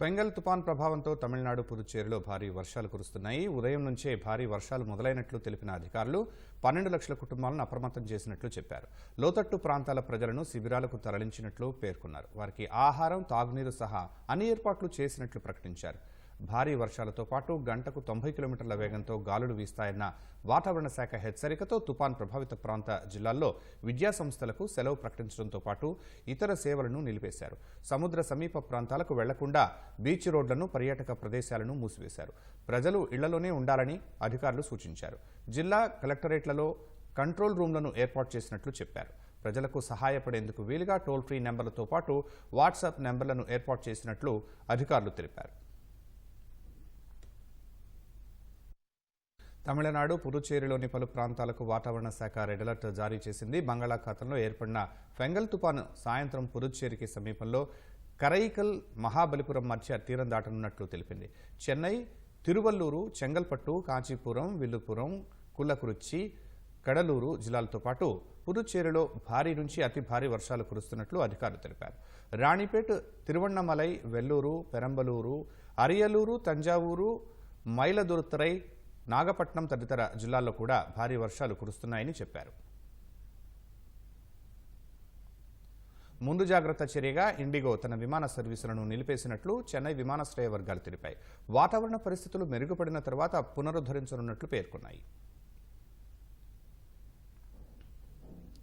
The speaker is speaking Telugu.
ఫెంగల్ తుపాన్ ప్రభావంతో తమిళనాడు పుదుచ్చేరిలో భారీ వర్షాలు కురుస్తున్నాయి. ఉదయం నుంచే భారీ వర్షాలు మొదలైనట్లు తెలిపిన అధికారులు పన్నెండు లక్షల కుటుంబాలను అప్రమత్తం చేసినట్లు చెప్పారు. లోతట్టు ప్రాంతాల ప్రజలను శిబిరాలకు తరలించినట్లు పేర్కొన్నారు. వారికి ఆహారం తాగునీరు సహా అన్ని ఏర్పాట్లు చేసినట్లు ప్రకటించారు. భారీ వర్షాలతో పాటు గంటకు తొంభై కిలోమీటర్ల వేగంతో గాలులు వీస్తాయన్న వాతావరణ శాఖ హెచ్చరికతో తుపాన్ ప్రభావిత ప్రాంత జిల్లాల్లో విద్యా సంస్థలకు సెలవు ప్రకటించడంతో పాటు ఇతర సేవలను నిలిపేశారు. సముద్ర సమీప ప్రాంతాలకు వెళ్ళకుండా బీచ్ రోడ్లను పర్యాటక ప్రదేశాలను మూసివేశారు. ప్రజలు ఇళ్ళలోనే ఉండాలని అధికారులు సూచించారు. జిల్లా కలెక్టరేట్లలో కంట్రోల్ రూమ్లను ఏర్పాటు చేసినట్లు చెప్పారు. ప్రజలకు సహాయపడేందుకు వీలుగా టోల్ ఫ్రీ నెంబర్లతో పాటు వాట్సాప్ నెంబర్లను ఏర్పాటు చేసినట్లు అధికారులు తెలిపారు. తమిళనాడు పుదుచ్చేరిలోని పలు ప్రాంతాలకు వాతావరణ శాఖ రెడ్ అలర్ట్ జారీ చేసింది. బంగాళాఖాతంలో ఏర్పడిన ఫెంగల్ తుపాను సాయంత్రం పుదుచ్చేరికి సమీపంలో కరైకల్ మహాబలిపురం మధ్య తీరం దాటనున్నట్లు తెలిపింది. చెన్నై తిరువల్లూరు చెంగల్పట్టు కాంచీపురం విల్లుపురం కుల్లకురుచి కడలూరు జిల్లాలతో పాటు పుదుచ్చేరిలో భారీ నుంచి అతి భారీ వర్షాలు కురుస్తున్నట్లు అధికారులు తెలిపారు. రాణిపేట్ తిరువన్నమలై వెల్లూరు పెరంబలూరు అరియలూరు తంజావూరు మైలదుర్తరై నాగపట్నం తదితర జిల్లాల్లో కూడా భారీ వర్షాలు కురుస్తున్నాయని చెప్పారు. ముందు జాగ్రత్త చర్యగా ఇండిగో తన విమాన సర్వీసులను నిలిపేసినట్లు చెన్నై విమానాశ్రయ వర్గాలు తెలిపాయి. వాతావరణ పరిస్థితులు మెరుగుపడిన తర్వాత పునరుద్ధరించనున్నట్లు పేర్కొన్నాయి.